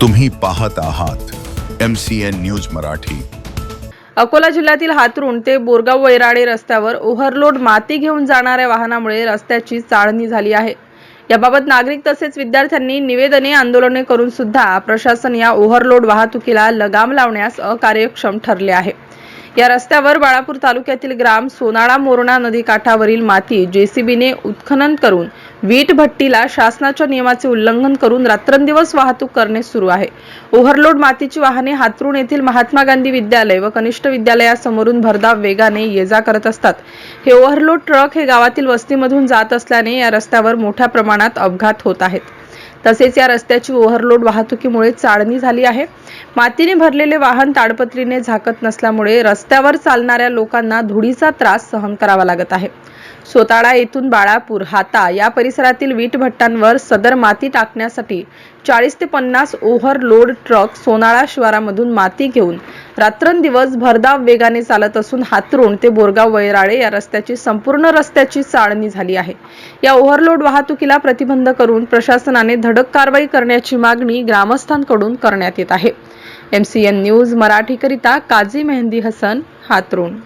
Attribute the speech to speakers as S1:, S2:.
S1: तुम्ही पाहत आहात M C N news Marathi.
S2: Akola जिल्ह्यातील हातरुण ते बोरगाव वैराडे रस्त्यावर ओव्हरलोड माती घेऊन जाणाऱ्या वाहनामुळे रस्त्याची चाळणी झाली आहे. याबाबत नागरिक तसेच विद्यार्थ्यांनी निवेदने आंदोलने करून सुद्धा प्रशासन या ओव्हरलोड वाहतुकीला लगाम लावण्यास अकार्यक्षम ठरले आहे. या रस्त्यावर बाळापूर तालुक्यातील ग्राम सोनाळा मोरणा नदी काठावरील माती जेसीबीने उत्खनन करून वीट भट्टीला शासनाच्या नियमाचे उल्लंघन करून रात्रंदिवस वाहतूक करणे सुरू आहे. ओव्हरलोड मातीची वाहने हातरुण येथील महात्मा गांधी विद्यालय व कनिष्ठ विद्यालयासमोरून भरधाव वेगाने ये जा करत असतात. हे ओव्हरलोड ट्रक हे गावातील वस्तीमधून जात असल्याने या रस्त्यावर मोठ्या प्रमाणात अपघात होत आहेत. तसेच या रस्त्याची ओव्हरलोड वाहतुकीमुळे चाळणी झाली आहे. मातीने भरलेले वाहन ताडपत्रीने झाकत नसल्यामुळे रस्त्यावर चालणाऱ्या लोकांना धुळीचा त्रास सहन करावा लागत आहे. सोताळा येथून बाळापूर हाता या परिसरातील वीट भट्टांवर सदर माती टाकण्यासाठी चाळीस ते पन्नास ओव्हरलोड ट्रक सोनाळा शिवारामधून माती घेऊन रात्रंदिवस भरधाव वेगाने चालत असून हातरुण ते बोरगाव वैराळे या रस्त्याची संपूर्ण रस्त्याची चाळणी झाली आहे. या ओव्हरलोड वाहतुकीला प्रतिबंध करून प्रशासनाने धडक कारवाई करण्याची मागणी ग्रामस्थांकडून करण्यात येत आहे. एमसीएन न्यूज मराठीकरिता काझी मेहंदी हसन हातरुण